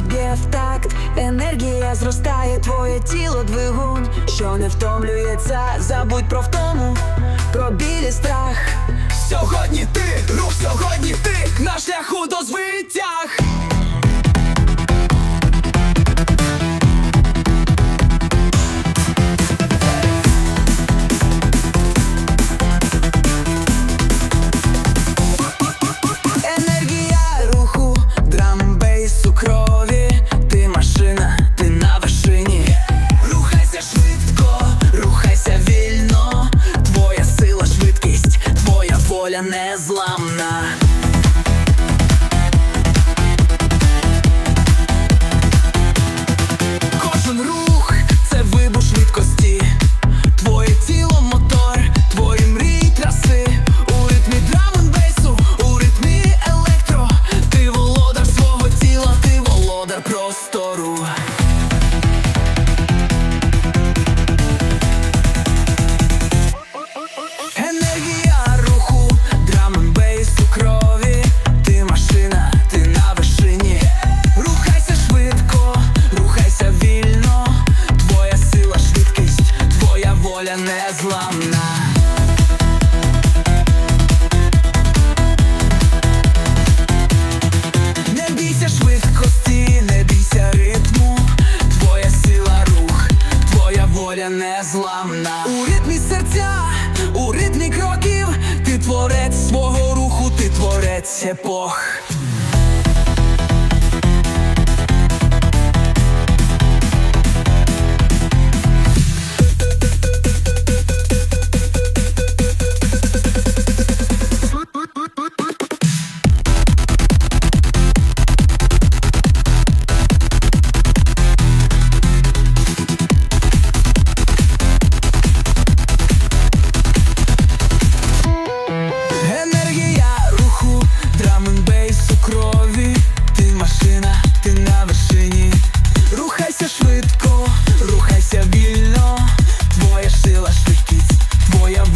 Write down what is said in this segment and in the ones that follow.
б'є в такт, енергія зростає, твоє тіло двигун, що не втомлюється, забудь про втому, про білі страх. Сьогодні ти, рух, сьогодні ти на шляху до звитяг. Незламна. Кожен рух це вибух швидкості. Твоє тіло мотор, твої мрії траси. У ритмі драмонбейсу, у ритмі електро. Ти володар свого тіла, ти володар простору. Творець епох.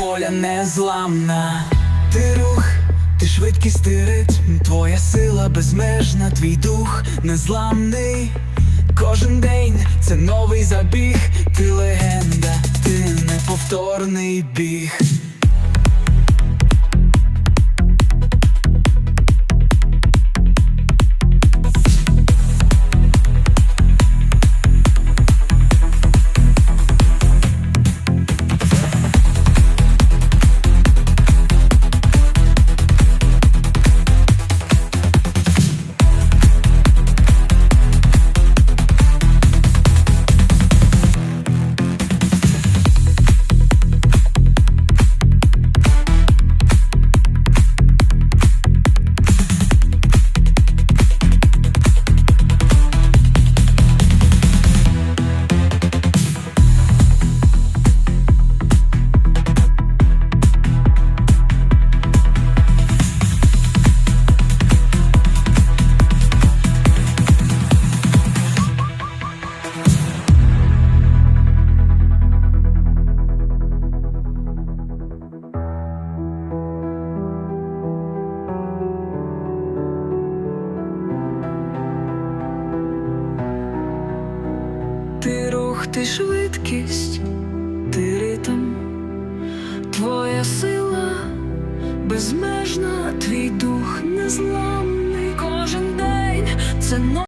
Воля незламна. Ти рух, ти швидкість, ти ритм, твоя сила безмежна, твій дух незламний. Кожен день це новий забіг, ти легенда, ти неповторний біг. Рух, ти швидкість, ти ритм, твоя сила безмежна, твій дух незламний. Кожен день це.